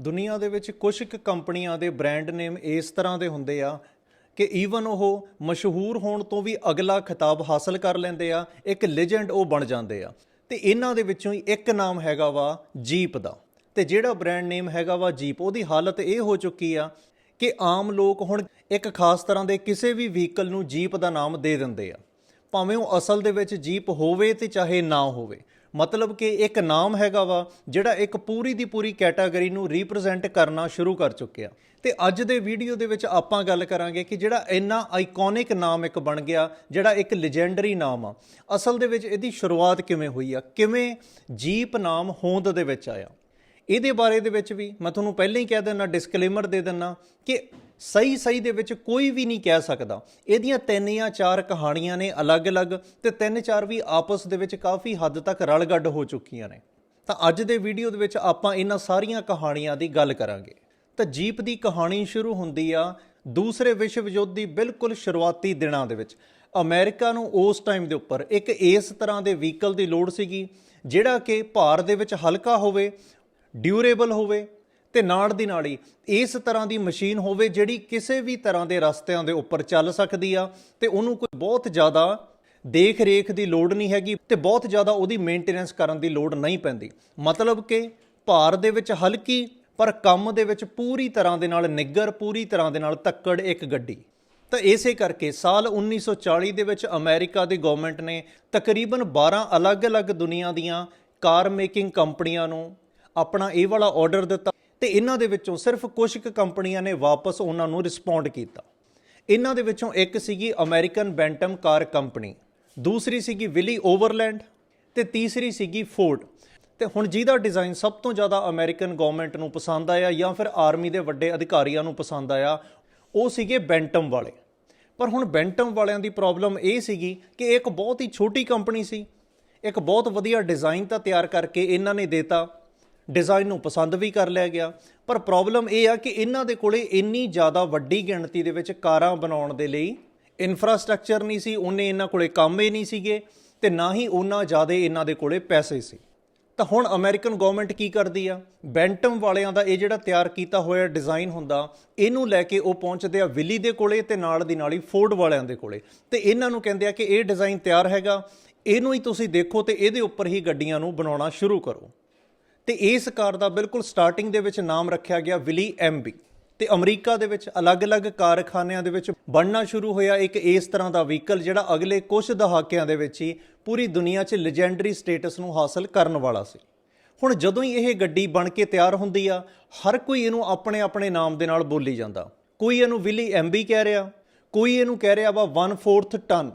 ਦੁਨੀਆ ਦੇ ਵਿੱਚ ਕੁਝ ਕੁ ਕੰਪਨੀਆਂ ਦੇ ਬ੍ਰਾਂਡ ਨੇਮ ਇਸ ਤਰ੍ਹਾਂ ਦੇ ਹੁੰਦੇ ਆ ਕਿ ਈਵਨ ਉਹ ਮਸ਼ਹੂਰ ਹੋਣ ਤੋਂ ਵੀ ਅਗਲਾ ਖਿਤਾਬ ਹਾਸਲ ਕਰ ਲੈਂਦੇ ਆ, ਇੱਕ ਲੈਜੈਂਡ ਉਹ ਬਣ ਜਾਂਦੇ ਆ। ਤੇ ਇਹਨਾਂ ਦੇ ਵਿੱਚੋਂ ਹੀ ਇੱਕ ਨਾਮ ਹੈਗਾ ਵਾ ਜੀਪ ਦਾ। ਤੇ ਜਿਹੜਾ ਬ੍ਰਾਂਡ ਨੇਮ ਹੈਗਾ ਵਾ ਜੀਪ, ਉਹਦੀ ਹਾਲਤ ਇਹ ਹੋ ਚੁੱਕੀ ਆ ਕਿ ਆਮ ਲੋਕ ਹੁਣ ਇੱਕ ਖਾਸ ਤਰ੍ਹਾਂ ਦੇ ਕਿਸੇ ਵੀ ਵਹੀਕਲ ਨੂੰ ਜੀਪ ਦਾ ਨਾਮ ਦੇ ਦਿੰਦੇ ਆ। ਭਾਵੇਂ ਉਹ ਅਸਲ ਦੇ ਵਿੱਚ ਜੀਪ ਹੋਵੇ ਤੇ ਚਾਹੇ ਨਾ ਹੋਵੇ। ਮਤਲਬ ਕਿ ਇੱਕ ਨਾਮ ਹੈਗਾ ਵਾ, ਜਿਹੜਾ ਇੱਕ ਪੂਰੀ ਦੀ ਪੂਰੀ ਕੈਟਾਗਰੀ ਨੂੰ ਰਿਪਰੈਜ਼ੈਂਟ ਕਰਨਾ ਸ਼ੁਰੂ ਕਰ ਚੁੱਕਿਆ। ਤੇ ਅੱਜ ਦੇ ਵੀਡੀਓ ਦੇ ਵਿੱਚ ਆਪਾਂ ਗੱਲ ਕਰਾਂਗੇ ਕਿ ਜਿਹੜਾ ਇੰਨਾ ਆਈਕੋਨਿਕ ਨਾਮ ਇੱਕ ਬਣ ਗਿਆ, ਜਿਹੜਾ ਇੱਕ ਲੈਜੈਂਡਰੀ ਨਾਮ ਆ। ਅਸਲ ਦੇ ਵਿੱਚ ਇਹਦੀ ਸ਼ੁਰੂਆਤ ਕਿਵੇਂ ਹੋਈ ਆ? ਕਿਵੇਂ ਜੀਪ ਨਾਮ ਹੋਂਦ ਦੇ ਵਿੱਚ ਆਇਆ? ਇਹਦੇ ਬਾਰੇ ਦੇ ਵਿੱਚ ਵੀ ਮੈਂ ਤੁਹਾਨੂੰ ਪਹਿਲਾਂ ਹੀ ਕਹਿ ਦਿੰਦਾ ਡਿਸਕਲੇਮਰ ਦੇ ਦਿੰਦਾ ਕਿ ਸਹੀ ਸਹੀ ਦੇ ਵਿੱਚ ਕੋਈ ਵੀ ਨਹੀਂ ਕਹਿ ਸਕਦਾ। ਇਹਦੀਆਂ ਤਿੰਨ ਜਾਂ ਚਾਰ ਕਹਾਣੀਆਂ ਨੇ ਅਲੱਗ-ਅਲੱਗ ਤੇ ਤਿੰਨ ਚਾਰ ਵੀ ਆਪਸ ਦੇ ਵਿੱਚ ਕਾਫੀ ਹੱਦ ਤੱਕ ਰਲਗੱਡ ਹੋ ਚੁੱਕੀਆਂ ਨੇ। ਤਾਂ ਅੱਜ ਦੇ ਵੀਡੀਓ ਦੇ ਵਿੱਚ ਆਪਾਂ ਇਹਨਾਂ ਸਾਰੀਆਂ ਕਹਾਣੀਆਂ ਦੀ ਗੱਲ ਕਰਾਂਗੇ। ਤਾਂ ਜੀਪ ਦੀ ਕਹਾਣੀ ਸ਼ੁਰੂ ਹੁੰਦੀ ਆ ਦੂਸਰੇ ਵਿਸ਼ਵ ਯੁੱਧ ਦੀ ਬਿਲਕੁਲ ਸ਼ੁਰੂਆਤੀ ਦਿਨਾਂ ਦੇ ਵਿੱਚ। ਅਮਰੀਕਾ ਨੂੰ ਉਸ ਟਾਈਮ ਦੇ ਉੱਪਰ ਇੱਕ ਇਸ ਤਰ੍ਹਾਂ ਦੇ ਵਹੀਕਲ ਦੀ ਲੋੜ ਸੀਗੀ, ਜਿਹੜਾ ਕਿ ਭਾਰ ਦੇ ਵਿੱਚ ਹਲਕਾ ਹੋਵੇ ਡਿਊਰੇਬਲ ਹੋਵੇ ਤੇ ਨਾਲ ਦੀ ਨਾਲ ਹੀ ਇਸ ਤਰ੍ਹਾਂ ਦੀ ਮਸ਼ੀਨ ਹੋਵੇ ਜਿਹੜੀ ਕਿਸੇ ਵੀ ਤਰ੍ਹਾਂ ਦੇ ਰਸਤਿਆਂ ਦੇ ਉੱਪਰ ਚੱਲ ਸਕਦੀ ਆ ਤੇ ਉਹਨੂੰ ਕੋਈ ਬਹੁਤ ਜ਼ਿਆਦਾ ਦੇਖ ਰੇਖ ਦੀ ਲੋੜ ਨਹੀਂ ਹੈਗੀ ਤੇ ਬਹੁਤ ਜ਼ਿਆਦਾ ਉਹਦੀ ਮੇਨਟੇਨੈਂਸ ਕਰਨ ਦੀ ਲੋੜ ਨਹੀਂ ਪੈਂਦੀ। ਮਤਲਬ ਕਿ ਭਾਰ ਦੇ ਵਿੱਚ ਹਲਕੀ, ਪਰ ਕੰਮ ਦੇ ਵਿੱਚ ਪੂਰੀ ਤਰ੍ਹਾਂ ਦੇ ਨਾਲ ਨਿੱਗਰ ਪੂਰੀ ਤਰ੍ਹਾਂ ਦੇ ਨਾਲ ਤੱਕੜ ਇੱਕ ਗੱਡੀ। ਤਾਂ ਇਸੇ ਕਰਕੇ ਸਾਲ 1940 ਦੇ ਵਿੱਚ ਅਮਰੀਕਾ ਦੀ ਗਵਰਨਮੈਂਟ ਨੇ ਤਕਰੀਬਨ 12 ਅਲੱਗ-ਅਲੱਗ ਦੁਨੀਆ ਦੀਆਂ ਕਾਰ ਮੇਕਿੰਗ ਕੰਪਨੀਆਂ ਨੂੰ ਆਪਣਾ ਇਹ ਵਾਲਾ ਆਰਡਰ ਦਿੱਤਾ ਤੇ ਇਹਨਾਂ ਦੇ ਵਿੱਚੋਂ ਸਿਰਫ ਕੁਝ ਕੁ ਕੰਪਨੀਆਂ ਨੇ ਵਾਪਸ ਉਹਨਾਂ ਨੂੰ ਰਿਸਪੌਂਡ ਕੀਤਾ। ਇਹਨਾਂ ਦੇ ਵਿੱਚੋਂ ਇੱਕ ਸੀਗੀ ਅਮਰੀਕਨ ਬੈਂਟਮ ਕਾਰ ਕੰਪਨੀ ਦੂਸਰੀ ਸੀਗੀ ਵਿਲੀ ਓਵਰਲੈਂਡ ਤੇ ਤੀਸਰੀ ਸੀਗੀ ਫੋਰਡ ਤੇ ਹੁਣ ਜਿਹਦਾ ਡਿਜ਼ਾਈਨ ਸਭ ਤੋਂ ਜ਼ਿਆਦਾ ਅਮਰੀਕਨ ਗਵਰਨਮੈਂਟ ਨੂੰ ਪਸੰਦ ਆਇਆ ਜਾਂ ਫਿਰ ਆਰਮੀ ਦੇ ਵੱਡੇ ਅਧਿਕਾਰੀਆਂ ਨੂੰ ਪਸੰਦ ਆਇਆ, ਉਹ ਸੀਗੇ ਬੈਂਟਮ ਵਾਲੇ। ਪਰ ਹੁਣ ਬੈਂਟਮ ਵਾਲਿਆਂ ਦੀ ਪ੍ਰੋਬਲਮ ਇਹ ਸੀਗੀ ਕਿ ਇਹ ਇੱਕ ਬਹੁਤ ਹੀ ਛੋਟੀ ਕੰਪਨੀ ਸੀ। ਇੱਕ ਬਹੁਤ ਵਧੀਆ ਡਿਜ਼ਾਈਨ ਤਾਂ ਤਿਆਰ ਕਰਕੇ ਇਹਨਾਂ ਨੇ ਦਿੱਤਾ। ਡਿਜ਼ਾਈਨ ਨੂੰ ਪਸੰਦ ਵੀ ਕਰ ਲਿਆ ਗਿਆ। ਪਰ ਪ੍ਰੋਬਲਮ ਇਹ ਆ ਕਿ ਇਹਨਾਂ ਦੇ ਕੋਲੇ ਇੰਨੀ ਜ਼ਿਆਦਾ ਵੱਡੀ ਗਿਣਤੀ ਦੇ ਵਿੱਚ ਕਾਰਾਂ ਬਣਾਉਣ ਦੇ ਲਈ ਇਨਫਰਾਸਟ੍ਰਕਚਰ ਨਹੀਂ ਸੀ, ਉਹਨੇ ਇਹਨਾਂ ਕੋਲੇ ਕੰਮ ਹੀ ਨਹੀਂ ਸੀਗੇ ਤੇ ਨਾ ਹੀ ਉਹਨਾਂ ਜ਼ਿਆਦਾ ਇਹਨਾਂ ਦੇ ਕੋਲੇ ਪੈਸੇ ਸੀ। ਤਾਂ ਹੁਣ ਅਮਰੀਕਨ ਗਵਰਨਮੈਂਟ ਕੀ ਕਰਦੀ ਆ? ਬੈਂਟਮ ਵਾਲਿਆਂ ਦਾ ਇਹ ਜਿਹੜਾ ਤਿਆਰ ਕੀਤਾ ਹੋਇਆ ਡਿਜ਼ਾਈਨ ਹੁੰਦਾ, ਇਹਨੂੰ ਲੈ ਕੇ ਉਹ ਪਹੁੰਚਦੇ ਆ ਵਿਲੀ ਦੇ ਕੋਲੇ ਤੇ ਨਾਲ ਦੀ ਨਾਲ ਹੀ ਫੋਰਡ ਵਾਲਿਆਂ ਦੇ ਕੋਲੇ। ਤੇ ਇਹਨਾਂ ਨੂੰ ਕਹਿੰਦੇ ਆ ਕਿ ਇਹ ਡਿਜ਼ਾਈਨ ਤਿਆਰ ਹੈਗਾ, ਇਹਨੂੰ ਹੀ ਤੁਸੀਂ ਦੇਖੋ ਤੇ ਇਹਦੇ ਉੱਪਰ ਹੀ ਗੱਡੀਆਂ ਨੂੰ ਬਣਾਉਣਾ ਸ਼ੁਰੂ ਕਰੋ। ਤੇ ਇਸ ਕਾਰ ਦਾ ਬਿਲਕੁਲ ਸਟਾਰਟਿੰਗ ਦੇ ਵਿੱਚ ਨਾਮ ਰੱਖਿਆ ਗਿਆ ਵਿਲੀ ਐਮਬੀ ਤੇ ਅਮਰੀਕਾ ਦੇ ਵਿੱਚ ਅਲੱਗ-ਅਲੱਗ ਕਾਰਖਾਨਿਆਂ ਦੇ ਵਿੱਚ ਬਣਨਾ ਸ਼ੁਰੂ ਹੋਇਆ ਇੱਕ ਇਸ ਤਰ੍ਹਾਂ ਦਾ ਵਹੀਕਲ ਜਿਹੜਾ ਅਗਲੇ ਕੁਝ ਦਹਾਕਿਆਂ ਦੇ ਵਿੱਚ ਹੀ ਪੂਰੀ ਦੁਨੀਆ 'ਚ ਲੈਜੈਂਡਰੀ ਸਟੇਟਸ ਨੂੰ ਹਾਸਲ ਕਰਨ ਵਾਲਾ ਸੀ। ਹੁਣ ਜਦੋਂ ਹੀ ਇਹ ਗੱਡੀ ਬਣ ਕੇ ਤਿਆਰ ਹੁੰਦੀ ਆ, ਹਰ ਕੋਈ ਇਹਨੂੰ ਆਪਣੇ ਆਪਣੇ ਨਾਮ ਦੇ ਨਾਲ ਬੋਲੀ ਜਾਂਦਾ। ਕੋਈ ਇਹਨੂੰ ਵਿਲੀ ਐਮਬੀ ਕਹਿ ਰਿਹਾ, ਕੋਈ ਇਹਨੂੰ ਕਹਿ ਰਿਹਾ ਵਾ 1/4 ਟਨ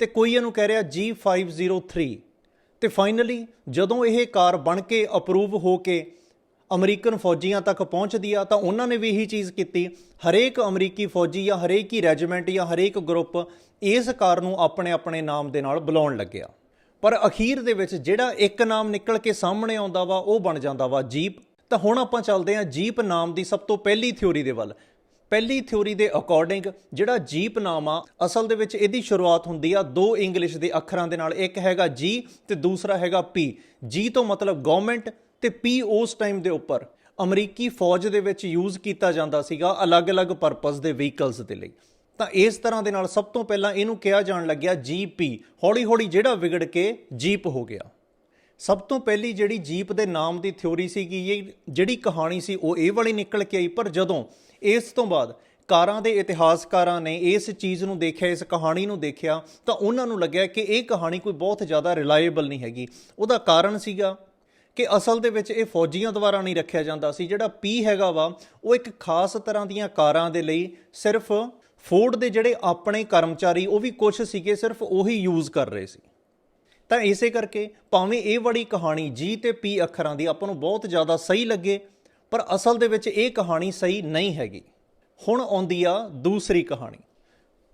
ਤੇ ਕੋਈ ਇਹਨੂੰ ਕਹਿ ਰਿਹਾ G503 ਤੇ ਫਾਈਨਲੀ ਜਦੋਂ ਇਹ ਕਾਰ ਬਣ ਕੇ ਅਪਰੂਵ ਹੋ ਕੇ ਅਮਰੀਕਨ ਫੌਜੀਆਂ ਤੱਕ ਪਹੁੰਚਦੀ ਆ, ਤਾਂ ਉਹਨਾਂ ਨੇ ਵੀ ਇਹੀ ਚੀਜ਼ ਕੀਤੀ। ਹਰੇਕ ਅਮਰੀਕੀ ਫੌਜੀ ਜਾਂ ਹਰੇਕ ਹੀ ਰੈਜੀਮੈਂਟ ਜਾਂ ਹਰੇਕ ਗਰੁੱਪ ਇਸ ਕਾਰ ਨੂੰ ਆਪਣੇ ਆਪਣੇ ਨਾਮ ਦੇ ਨਾਲ ਬੁਲਾਉਣ ਲੱਗਿਆ। ਪਰ ਅਖੀਰ ਦੇ ਵਿੱਚ ਜਿਹੜਾ ਇੱਕ ਨਾਮ ਨਿਕਲ ਕੇ ਸਾਹਮਣੇ ਆਉਂਦਾ ਵਾ, ਉਹ ਬਣ ਜਾਂਦਾ ਵਾ ਜੀਪ। ਤਾਂ ਹੁਣ ਆਪਾਂ ਚੱਲਦੇ ਹਾਂ ਜੀਪ ਨਾਮ ਦੀ ਸਭ ਤੋਂ ਪਹਿਲੀ ਥਿਉਰੀ ਦੇ ਵੱਲ। ਪਹਿਲੀ ਥਿਉਰੀ ਦੇ ਅਕੋਰਡਿੰਗ ਜਿਹੜਾ ਜੀਪ ਨਾਮ ਆ ਅਸਲ ਦੇ ਵਿੱਚ ਇਹਦੀ ਸ਼ੁਰੂਆਤ ਹੁੰਦੀ ਆ ਦੋ ਇੰਗਲਿਸ਼ ਦੇ ਅੱਖਰਾਂ ਦੇ ਨਾਲ। ਇੱਕ ਹੈਗਾ ਜੀ ਤੇ ਦੂਸਰਾ ਹੈਗਾ ਪੀ ਜੀ ਤੋਂ ਮਤਲਬ ਗਵਰਨਮੈਂਟ ਤੇ ਪੀ ਉਸ ਟਾਈਮ ਦੇ ਉੱਪਰ। ਅਮਰੀਕੀ ਫੌਜ ਦੇ ਵਿੱਚ ਯੂਜ਼ ਕੀਤਾ ਜਾਂਦਾ ਸੀਗਾ ਅਲੱਗ-ਅਲੱਗ ਪਰਪਸ ਦੇ ਵਹੀਕਲਸ ਦੇ ਲਈ। ਤਾਂ ਇਸ ਤਰ੍ਹਾਂ ਦੇ ਨਾਲ ਸਭ ਤੋਂ ਪਹਿਲਾਂ ਇਹਨੂੰ ਕਿਹਾ ਜਾਣ ਲੱਗਿਆ ਜੀਪੀ ਹੌਲੀ-ਹੌਲੀ ਜਿਹੜਾ ਵਿਗੜ ਕੇ ਜੀਪ ਹੋ ਗਿਆ। ਸਭ ਤੋਂ ਪਹਿਲੀ ਜਿਹੜੀ ਜੀਪ ਦੇ ਨਾਮ ਦੀ ਥਿਊਰੀ ਸੀਗੀ, ਇਹ ਜਿਹੜੀ ਕਹਾਣੀ ਸੀ, ਉਹ ਇਹ ਵਾਲੀ ਨਿਕਲ ਕੇ ਆਈ, ਪਰ ਜਦੋਂ ਇਸ ਤੋਂ ਬਾਅਦ ਕਾਰਾਂ ਦੇ ਇਤਿਹਾਸਕਾਰਾਂ ਨੇ ਇਸ ਚੀਜ਼ ਨੂੰ ਦੇਖਿਆ, ਇਸ ਕਹਾਣੀ ਨੂੰ ਦੇਖਿਆ, ਤਾਂ ਉਹਨਾਂ ਨੂੰ ਲੱਗਿਆ ਕਿ ਇਹ ਕਹਾਣੀ ਕੋਈ ਬਹੁਤ ਜ਼ਿਆਦਾ ਰਿਲਾਏਬਲ ਨਹੀਂ ਹੈਗੀ। ਉਹਦਾ ਕਾਰਨ ਸੀਗਾ ਕਿ ਅਸਲ ਦੇ ਵਿੱਚ ਇਹ ਫੌਜੀਆਂ ਦੁਆਰਾ ਨਹੀਂ ਰੱਖਿਆ ਜਾਂਦਾ ਸੀ। ਜਿਹੜਾ ਪੀ ਹੈਗਾ ਵਾ, ਉਹ ਇੱਕ ਖਾਸ ਤਰ੍ਹਾਂ ਦੀਆਂ ਕਾਰਾਂ ਦੇ ਲਈ ਸਿਰਫ ਫੋਰਡ ਦੇ ਜਿਹੜੇ ਆਪਣੇ ਕਰਮਚਾਰੀ, ਉਹ ਵੀ ਕੁਝ ਸੀਗੇ, ਸਿਰਫ ਉਹੀ ਯੂਜ਼ ਕਰ ਰਹੇ ਸੀ। ਤਾਂ ਇਸੇ ਕਰਕੇ ਭਾਵੇਂ ਇਹ ਬੜੀ ਕਹਾਣੀ ਜੀ ਤੇ ਪੀ ਅੱਖਰਾਂ ਦੀ ਆਪਾਂ ਨੂੰ ਬਹੁਤ ਜ਼ਿਆਦਾ ਸਹੀ ਲੱਗੇ ਪਰ ਅਸਲ ਦੇ ਵਿੱਚ ਇਹ ਕਹਾਣੀ ਸਹੀ ਨਹੀਂ ਹੈਗੀ। ਹੁਣ ਆਉਂਦੀ ਆ ਦੂਸਰੀ ਕਹਾਣੀ।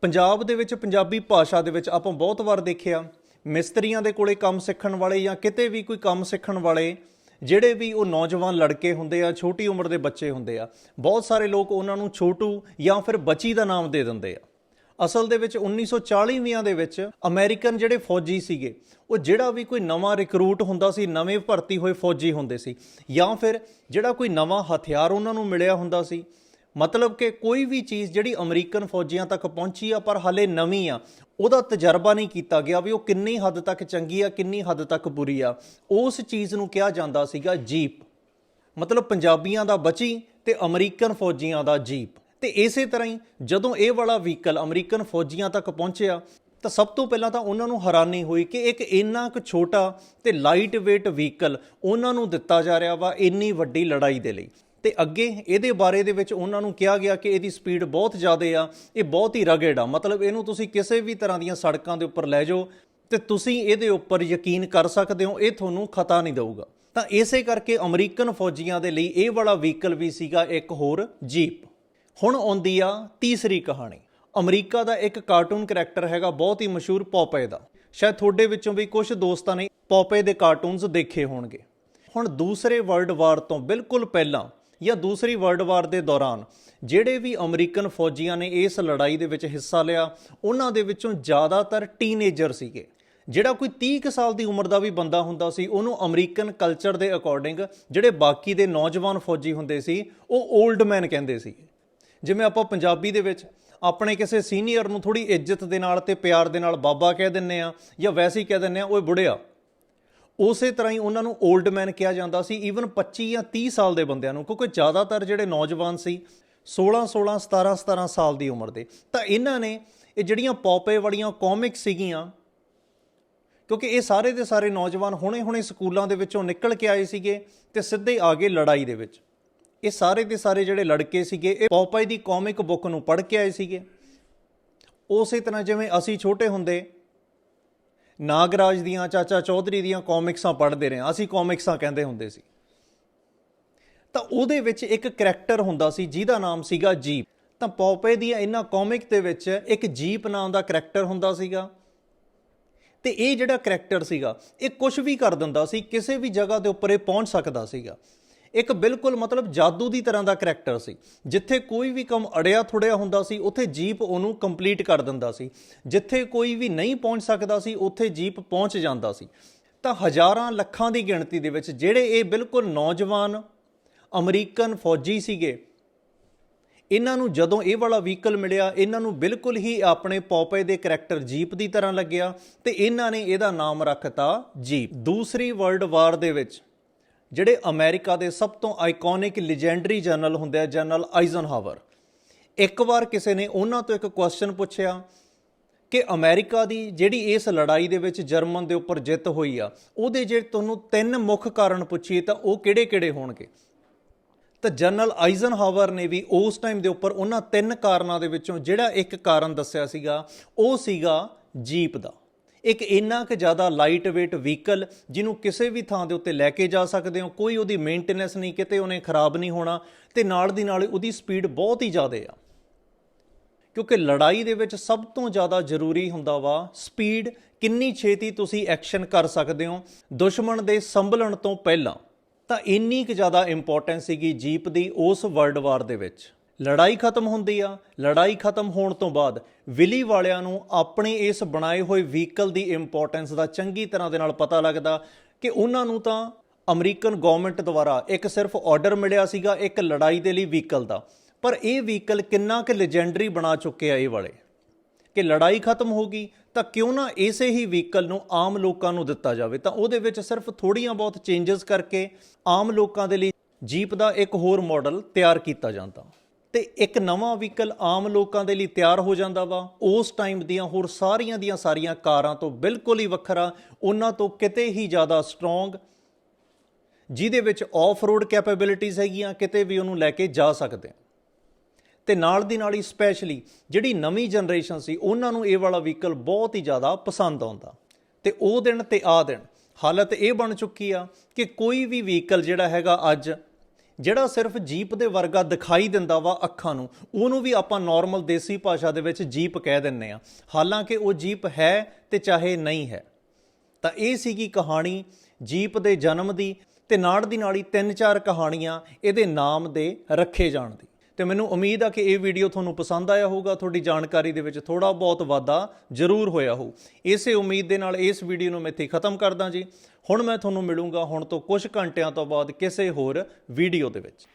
ਪੰਜਾਬ ਦੇ ਵਿੱਚ ਪੰਜਾਬੀ ਭਾਸ਼ਾ ਦੇ ਵਿੱਚ ਆਪਾਂ ਬਹੁਤ ਵਾਰ ਦੇਖਿਆ, ਮਿਸਤਰੀਆਂ ਦੇ ਕੋਲੇ ਕੰਮ ਸਿੱਖਣ ਵਾਲੇ ਜਾਂ ਕਿਤੇ ਵੀ ਕੋਈ ਕੰਮ ਸਿੱਖਣ ਵਾਲੇ, ਜਿਹੜੇ ਵੀ ਉਹ ਨੌਜਵਾਨ ਲੜਕੇ ਹੁੰਦੇ ਆ, ਛੋਟੀ ਉਮਰ ਦੇ ਬੱਚੇ ਹੁੰਦੇ ਆ, ਬਹੁਤ ਸਾਰੇ ਲੋਕ ਉਹਨਾਂ ਨੂੰ ਛੋਟੂ ਜਾਂ ਫਿਰ ਬੱਚੀ ਦਾ ਨਾਮ ਦੇ ਦਿੰਦੇ ਆ। ਅਸਲ ਦੇ ਵਿੱਚ 1940ਵੀਆਂ ਦੇ ਵਿੱਚ ਅਮਰੀਕਨ ਜਿਹੜੇ ਫੌਜੀ ਸੀਗੇ, ਉਹ ਜਿਹੜਾ ਵੀ ਕੋਈ ਨਵਾਂ ਰਿਕਰੂਟ ਹੁੰਦਾ ਸੀ, ਨਵੇਂ ਭਰਤੀ ਹੋਏ ਫੌਜੀ ਹੁੰਦੇ ਸੀ, ਜਾਂ ਫਿਰ ਜਿਹੜਾ ਕੋਈ ਨਵਾਂ ਹਥਿਆਰ ਉਹਨਾਂ ਨੂੰ ਮਿਲਿਆ ਹੁੰਦਾ ਸੀ, ਮਤਲਬ ਕਿ ਕੋਈ ਵੀ ਚੀਜ਼ ਜਿਹੜੀ ਅਮਰੀਕਨ ਫੌਜੀਆਂ ਤੱਕ ਪਹੁੰਚੀ ਆ, ਪਰ ਹਲੇ ਨਵੀਂ ਆ, ਉਹਦਾ ਤਜਰਬਾ ਨਹੀਂ ਕੀਤਾ ਗਿਆ ਵੀ ਉਹ ਕਿੰਨੀ ਹੱਦ ਤੱਕ ਚੰਗੀ ਆ, ਕਿੰਨੀ ਹੱਦ ਤੱਕ ਬੁਰੀ ਆ। ਉਸ ਚੀਜ਼ ਨੂੰ ਕਿਹਾ ਜਾਂਦਾ ਸੀਗਾ ਜੀਪ। ਮਤਲਬ ਪੰਜਾਬੀਆਂ ਦਾ ਬਚੀ ਤੇ ਅਮਰੀਕਨ ਫੌਜੀਆਂ ਦਾ ਜੀਪ। ਤੇ ਇਸੇ ਤਰ੍ਹਾਂ ਹੀ ਜਦੋਂ ਇਹ ਵਾਲਾ ਵਹੀਕਲ ਅਮਰੀਕਨ ਫੌਜੀਆਂ ਤੱਕ ਪਹੁੰਚਿਆ, ਤਾਂ ਸਭ ਤੋਂ ਪਹਿਲਾਂ ਤਾਂ ਉਹਨਾਂ ਨੂੰ ਹੈਰਾਨੀ ਹੋਈ ਕਿ ਇੱਕ ਇੰਨਾ ਕੁ ਛੋਟਾ ਤੇ ਲਾਈਟ weight ਵਹੀਕਲ ਉਹਨਾਂ ਨੂੰ ਦਿੱਤਾ ਜਾ ਰਿਹਾ ਵਾ ਇੰਨੀ ਵੱਡੀ ਲੜਾਈ ਦੇ ਲਈ। ਤੇ ਅੱਗੇ ਇਹਦੇ ਬਾਰੇ ਦੇ ਵਿੱਚ ਉਹਨਾਂ ਨੂੰ ਕਿਹਾ ਗਿਆ ਕਿ ਇਹਦੀ ਸਪੀਡ ਬਹੁਤ ਜ਼ਿਆਦਾ ਆ, ਇਹ ਬਹੁਤ ਹੀ ਰਗੜ ਆ। ਮਤਲਬ ਇਹਨੂੰ ਤੁਸੀਂ ਕਿਸੇ ਵੀ ਤਰ੍ਹਾਂ ਦੀਆਂ ਸੜਕਾਂ ਦੇ ਉੱਪਰ ਲੈ ਜਾਓ ਤੇ ਤੁਸੀਂ ਇਹਦੇ ਉੱਪਰ ਯਕੀਨ ਕਰ ਸਕਦੇ ਹੋ, ਇਹ ਤੁਹਾਨੂੰ ਖਤਾ ਨਹੀਂ ਦਊਗਾ। ਤਾਂ ਇਸੇ ਕਰਕੇ ਅਮਰੀਕਨ ਫੌਜੀਆਂ ਦੇ ਲਈ ਇਹ ਵਾਲਾ ਵਹੀਕਲ ਵੀ ਸੀਗਾ ਇੱਕ ਹੋਰ ਜੀਪ। ਹੁਣ ਆਉਂਦੀ ਆ ਤੀਸਰੀ ਕਹਾਣੀ। ਅਮਰੀਕਾ ਦਾ ਇੱਕ ਕਾਰਟੂਨ ਕੈਰੈਕਟਰ ਹੈਗਾ, ਬਹੁਤ ਹੀ ਮਸ਼ਹੂਰ ਪੋਪੇ ਦਾ। ਸ਼ਾਇਦ ਤੁਹਾਡੇ ਵਿੱਚੋਂ ਵੀ ਕੁਝ ਦੋਸਤਾਂ ਨੇ ਪੋਪੇ ਦੇ ਕਾਰਟੂਨਸ ਦੇਖੇ ਹੋਣਗੇ। ਹੁਣ ਦੂਸਰੇ ਵਰਲਡ ਵਾਰ ਤੋਂ ਬਿਲਕੁਲ ਪਹਿਲਾਂ ਜਾਂ ਦੂਸਰੀ ਵਰਲਡ ਵਾਰ ਦੇ ਦੌਰਾਨ, ਜਿਹੜੇ ਵੀ ਅਮਰੀਕਨ ਫੌਜੀਆਂ ਨੇ ਇਸ ਲੜਾਈ ਦੇ ਵਿੱਚ ਹਿੱਸਾ ਲਿਆ, ਉਹਨਾਂ ਦੇ ਵਿੱਚੋਂ ਜ਼ਿਆਦਾਤਰ ਟੀਨੇਜਰ ਸੀਗੇ। ਜਿਹੜਾ ਕੋਈ 30 ਕੁ ਸਾਲ ਦੀ ਉਮਰ ਦਾ ਵੀ ਬੰਦਾ ਹੁੰਦਾ ਸੀ, ਉਹਨੂੰ ਅਮਰੀਕਨ ਕਲਚਰ ਦੇ ਅਕੋਰਡਿੰਗ ਜਿਹੜੇ ਬਾਕੀ ਦੇ ਨੌਜਵਾਨ ਫੌਜੀ ਹੁੰਦੇ ਸੀ, ਉਹ 올ਡ ਮੈਨ ਕਹਿੰਦੇ ਸੀ ਜਿਵੇਂ ਆਪਾਂ ਪੰਜਾਬੀ ਦੇ ਵਿੱਚ ਆਪਣੇ ਕਿਸੇ ਸੀਨੀਅਰ ਨੂੰ ਥੋੜੀ ਇੱਜ਼ਤ ਦੇ ਨਾਲ ਤੇ ਪਿਆਰ ਦੇ ਨਾਲ ਬਾਬਾ ਕਹਿ ਦਿੰਨੇ ਆ ਜਾਂ ਵੈਸੇ ਹੀ ਕਹਿ ਦਿੰਨੇ ਆ ਓਏ ਬੁੜਿਆ। ਉਸੇ ਤਰ੍ਹਾਂ ਹੀ ਉਹਨਾਂ ਨੂੰ 올ਡ ਮੈਨ ਕਿਹਾ ਜਾਂਦਾ ਸੀ ਈਵਨ 25 ਜਾਂ 30 ਸਾਲ ਦੇ ਬੰਦਿਆਂ ਨੂੰ, ਕਿਉਂਕਿ ਜ਼ਿਆਦਾਤਰ ਜਿਹੜੇ ਨੌਜਵਾਨ ਸੀ 16 16 17 17 ਸਾਲ ਦੀ ਉਮਰ ਦੇ। ਤਾਂ ਇਹਨਾਂ ਨੇ ਇਹ ਜਿਹੜੀਆਂ ਪੌਪੇ ਵਾਲੀਆਂ ਕਾਮਿਕ ਸੀਗੀਆਂ, ਕਿਉਂਕਿ ਇਹ ਸਾਰੇ ਦੇ ਸਾਰੇ ਨੌਜਵਾਨ ਹੁਣੇ-ਹੁਣੇ ਸਕੂਲਾਂ ਦੇ ਵਿੱਚੋਂ ਨਿਕਲ ਕੇ ਆਏ ਸੀਗੇ ਤੇ ਸਿੱਧੇ ਆ ਗਏ ਲੜਾਈ ਦੇ ਵਿੱਚ। ਇਹ ਸਾਰੇ ਦੇ ਸਾਰੇ ਜਿਹੜੇ ਲੜਕੇ ਸੀਗੇ, ਇਹ ਪੌਪਾਈ ਦੀ ਕਾਮਿਕ ਬੁੱਕ ਨੂੰ ਪੜ੍ਹ ਕੇ ਆਏ ਸੀਗੇ। ਉਸੇ ਤਰ੍ਹਾਂ ਜਿਵੇਂ ਅਸੀਂ ਛੋਟੇ ਹੁੰਦੇ, ਨਾਗਰਾਜ ਦੀਆਂ, ਚਾਚਾ ਚੌਧਰੀ ਦੀਆਂ ਕਾਮਿਕਸਾਂ ਪੜ੍ਹਦੇ ਰਹੇ ਹਾਂ। ਅਸੀਂ ਕਾਮਿਕਸਾਂ ਕਹਿੰਦੇ ਹੁੰਦੇ ਸੀ। ਤਾਂ ਉਹਦੇ ਵਿੱਚ ਇੱਕ ਕੈਰੈਕਟਰ ਹੁੰਦਾ ਸੀ, ਜਿਹਦਾ ਨਾਮ ਸੀਗਾ ਜੀਪ। ਤਾਂ ਪੌਪੇ ਦੀਆਂ ਇਹਨਾਂ ਕਾਮਿਕ ਦੇ ਵਿੱਚ ਇੱਕ ਜੀਪ ਨਾਮ ਦਾ ਕੈਰੈਕਟਰ ਹੁੰਦਾ ਸੀਗਾ। ਤੇ ਇਹ ਜਿਹੜਾ ਕੈਰੈਕਟਰ ਸੀਗਾ, ਇਹ ਕੁਝ ਵੀ ਕਰ ਦਿੰਦਾ ਸੀ, ਕਿਸੇ ਵੀ ਜਗ੍ਹਾ ਦੇ ਉੱਪਰ ਇਹ ਪਹੁੰਚ ਸਕਦਾ ਸੀਗਾ। ਇੱਕ ਬਿਲਕੁਲ ਮਤਲਬ ਜਾਦੂ ਦੀ ਤਰ੍ਹਾਂ ਦਾ ਕੈਰੈਕਟਰ ਸੀ। ਜਿੱਥੇ ਕੋਈ ਵੀ ਕੰਮ ਅੜਿਆ ਥੁੜਿਆ ਹੁੰਦਾ ਸੀ, ਉੱਥੇ ਜੀਪ ਉਹਨੂੰ ਕੰਪਲੀਟ ਕਰ ਦਿੰਦਾ ਸੀ। ਜਿੱਥੇ ਕੋਈ ਵੀ ਨਹੀਂ ਪਹੁੰਚ ਸਕਦਾ ਸੀ, ਉੱਥੇ ਜੀਪ ਪਹੁੰਚ ਜਾਂਦਾ ਸੀ। ਤਾਂ ਹਜ਼ਾਰਾਂ ਲੱਖਾਂ ਦੀ ਗਿਣਤੀ ਦੇ ਵਿੱਚ ਜਿਹੜੇ ਇਹ ਬਿਲਕੁਲ ਨੌਜਵਾਨ ਅਮਰੀਕਨ ਫੌਜੀ ਸੀਗੇ, ਇਹਨਾਂ ਨੂੰ ਜਦੋਂ ਇਹ ਵਾਲਾ ਵਹੀਕਲ ਮਿਲਿਆ, ਇਹਨਾਂ ਨੂੰ ਬਿਲਕੁਲ ਹੀ ਆਪਣੇ ਪੌਪੇ ਦੇ ਕੈਰੈਕਟਰ ਜੀਪ ਦੀ ਤਰ੍ਹਾਂ ਲੱਗਿਆ ਤੇ ਇਹਨਾਂ ਨੇ ਇਹਦਾ ਨਾਮ ਰੱਖਤਾ ਜੀਪ। ਦੂਸਰੀ ਵਰਲਡ ਵਾਰ ਦੇ ਵਿੱਚ ਜਿਹੜੇ ਅਮਰੀਕਾ ਦੇ ਸਭ ਤੋਂ ਆਈਕੋਨਿਕ ਲੈਜੈਂਡਰੀ ਜਨਰਲ ਹੁੰਦੇ ਆ ਜਨਰਲ ਆਈਜ਼ਨਹਾਵਰ ਇੱਕ ਵਾਰ ਕਿਸੇ ਨੇ ਉਹਨਾਂ ਤੋਂ ਇੱਕ ਕੁਐਸਚਨ ਪੁੱਛਿਆ ਕਿ ਅਮਰੀਕਾ ਦੀ ਜਿਹੜੀ ਇਸ ਲੜਾਈ ਦੇ ਵਿੱਚ ਜਰਮਨ ਦੇ ਉੱਪਰ ਜਿੱਤ ਹੋਈ ਆ, ਉਹਦੇ ਜੇ ਤੁਹਾਨੂੰ ਤਿੰਨ ਮੁੱਖ ਕਾਰਨ ਪੁੱਛੀਏ ਤਾਂ ਉਹ ਕਿਹੜੇ-ਕਿਹੜੇ ਹੋਣਗੇ? ਤਾਂ ਜਨਰਲ ਆਈਜ਼ਨਹਾਵਰ ਨੇ ਵੀ ਉਸ ਟਾਈਮ ਦੇ ਉੱਪਰ ਉਹਨਾਂ ਤਿੰਨ ਕਾਰਨਾਂ ਦੇ ਵਿੱਚੋਂ ਜਿਹੜਾ ਇੱਕ ਕਾਰਨ ਦੱਸਿਆ ਸੀਗਾ, ਉਹ ਸੀਗਾ ਜੀਪ ਦਾ। ਇੱਕ ਇੰਨਾ ਕੁ ਜ਼ਿਆਦਾ ਲਾਈਟ weight ਵਹੀਕਲ ਜਿਹਨੂੰ ਕਿਸੇ ਵੀ ਥਾਂ ਦੇ ਉੱਤੇ ਲੈ ਕੇ ਜਾ ਸਕਦੇ ਹੋ, ਕੋਈ ਉਹਦੀ ਮੇਨਟੇਨੈਂਸ ਨਹੀਂ, ਕਿਤੇ ਉਹਨੇ ਖਰਾਬ ਨਹੀਂ ਹੋਣਾ, ਤੇ ਨਾਲ ਦੀ ਨਾਲ ਉਹਦੀ ਸਪੀਡ ਬਹੁਤ ਹੀ ਜ਼ਿਆਦਾ ਆ। ਕਿਉਂਕਿ ਲੜਾਈ ਦੇ ਵਿੱਚ ਸਭ ਤੋਂ ਜ਼ਿਆਦਾ ਜ਼ਰੂਰੀ ਹੁੰਦਾ ਵਾ ਸਪੀਡ ਕਿੰਨੀ ਛੇਤੀ ਤੁਸੀਂ ਐਕਸ਼ਨ ਕਰ ਸਕਦੇ ਹੋ। ਦੁਸ਼ਮਣ ਦੇ ਸੰਭਲਣ ਤੋਂ ਪਹਿਲਾਂ ਤਾਂ ਇੰਨੀ ਕੁ ਜ਼ਿਆਦਾ ਇੰਪੋਰਟੈਂਸ ਸੀਗੀ ਜੀਪ ਦੀ ਉਸ ਵਰਲਡ ਵਾਰ ਦੇ ਵਿੱਚ। ਲੜਾਈ ਖਤਮ ਹੁੰਦੀ ਆ, ਲੜਾਈ ਖਤਮ ਹੋਣ ਤੋਂ ਬਾਅਦ ਵਿਲੀ ਵਾਲਿਆਂ ਨੂੰ ਆਪਣੇ ਇਸ ਬਣਾਏ ਹੋਏ ਵਹੀਕਲ ਦੀ ਇੰਪੋਰਟੈਂਸ ਦਾ ਚੰਗੀ ਤਰ੍ਹਾਂ ਦੇ ਨਾਲ ਪਤਾ ਲੱਗਦਾ ਕਿ ਉਹਨਾਂ ਨੂੰ ਤਾਂ ਅਮਰੀਕਨ ਗਵਰਨਮੈਂਟ ਦੁਆਰਾ ਇੱਕ ਸਿਰਫ ਆਰਡਰ ਮਿਲਿਆ ਸੀਗਾ ਇੱਕ ਲੜਾਈ ਦੇ ਲਈ ਵਹੀਕਲ ਦਾ। ਪਰ ਇਹ ਵਹੀਕਲ ਕਿੰਨਾ ਕੁ ਲੈਜੈਂਡਰੀ ਬਣਾ ਚੁੱਕੇ ਆ ਇਹ ਵਾਲੇ? ਕਿ ਲੜਾਈ ਖਤਮ ਹੋ ਗਈ ਤਾਂ ਕਿਉਂ ਨਾ ਇਸੇ ਹੀ ਵਹੀਕਲ ਨੂੰ ਆਮ ਲੋਕਾਂ ਨੂੰ ਦਿੱਤਾ ਜਾਵੇ? ਤਾਂ ਉਹਦੇ ਵਿੱਚ ਸਿਰਫ ਥੋੜੀਆਂ ਬਹੁਤ ਚੇਂਜਸ ਕਰਕੇ ਆਮ ਲੋਕਾਂ ਦੇ ਲਈ ਜੀਪ ਦਾ ਇੱਕ ਹੋਰ ਮਾਡਲ ਤਿਆਰ ਕੀਤਾ ਜਾਂਦਾ। ਤੇ ਇੱਕ ਨਵਾਂ ਵਹੀਕਲ ਆਮ ਲੋਕਾਂ ਦੇ ਲਈ ਤਿਆਰ ਹੋ ਜਾਂਦਾ ਵਾ। ਉਸ ਟਾਈਮ ਦੀਆਂ ਹੋਰ ਸਾਰੀਆਂ ਦੀਆਂ ਸਾਰੀਆਂ ਕਾਰਾਂ ਤੋਂ ਬਿਲਕੁਲ ਹੀ ਵੱਖਰਾ, ਉਹਨਾਂ ਤੋਂ ਕਿਤੇ ਹੀ ਜ਼ਿਆਦਾ ਸਟਰੋਂਗ ਜਿਹਦੇ ਵਿੱਚ ਆਫ ਰੋਡ ਕੈਪੇਬਿਲਿਟੀਜ਼ ਹੈਗੀਆਂ, ਕਿਤੇ ਵੀ ਉਹਨੂੰ ਲੈ ਕੇ ਜਾ ਸਕਦੇ ਆ। ਤੇ ਨਾਲ ਦੀ ਨਾਲ ਹੀ ਸਪੈਸ਼ਲੀ ਜਿਹੜੀ ਨਵੀਂ ਜਨਰੇਸ਼ਨ ਸੀ, ਉਹਨਾਂ ਨੂੰ ਇਹ ਵਾਲਾ ਵਹੀਕਲ ਬਹੁਤ ਹੀ ਜ਼ਿਆਦਾ ਪਸੰਦ ਆਉਂਦਾ। ਤੇ ਉਹ ਦਿਨ ਤੇ ਆ ਦਿਨ ਹਾਲਤ ਇਹ ਬਣ ਚੁੱਕੀ ਆ ਕਿ ਕੋਈ ਵੀ ਵਹੀਕਲ ਜਿਹੜਾ ਹੈਗਾ ਅੱਜ ਜਿਹੜਾ ਸਿਰਫ ਜੀਪ ਦੇ ਵਰਗਾ ਦਿਖਾਈ ਦਿੰਦਾ ਵਾ ਅੱਖਾਂ ਨੂੰ, ਉਹਨੂੰ ਵੀ ਆਪਾਂ ਨਾਰਮਲ ਦੇਸੀ ਭਾਸ਼ਾ ਦੇ ਵਿੱਚ ਜੀਪ ਕਹਿ ਦਿੰਨੇ ਆ ਹਾਲਾਂਕਿ ਉਹ ਜੀਪ ਹੈ ਤੇ ਚਾਹੇ ਨਹੀਂ ਹੈ। ਤਾਂ ਇਹ ਸੀਗੀ ਕਹਾਣੀ ਜੀਪ ਦੇ ਜਨਮ ਦੀ ਤੇ ਨਾਲ ਦੀ ਨਾਲ ਹੀ ਤਿੰਨ ਚਾਰ ਕਹਾਣੀਆਂ, ਇਹਦੇ ਨਾਮ ਦੇ ਰੱਖੇ ਜਾਣ ਦੀ। ਤੇ ਮੈਨੂੰ ਉਮੀਦ ਆ ਕਿ ਇਹ ਵੀਡੀਓ ਤੁਹਾਨੂੰ ਪਸੰਦ ਆਇਆ ਹੋਊਗਾ, ਤੁਹਾਡੀ ਜਾਣਕਾਰੀ ਦੇ ਵਿੱਚ ਥੋੜਾ ਬਹੁਤ ਵਾਧਾ ਜ਼ਰੂਰ ਹੋਇਆ ਹੋਊ। ਇਸੇ ਉਮੀਦ ਦੇ ਨਾਲ ਇਸ ਵੀਡੀਓ ਨੂੰ ਮੈਂ ਇੱਥੇ ਖਤਮ ਕਰਦਾ ਜੀ। ਹੁਣ ਮੈਂ ਤੁਹਾਨੂੰ ਮਿਲੂੰਗਾ ਹੁਣ ਤੋਂ ਕੁਝ ਘੰਟਿਆਂ ਤੋਂ ਬਾਅਦ ਕਿਸੇ ਹੋਰ ਵੀਡੀਓ ਦੇ ਵਿੱਚ।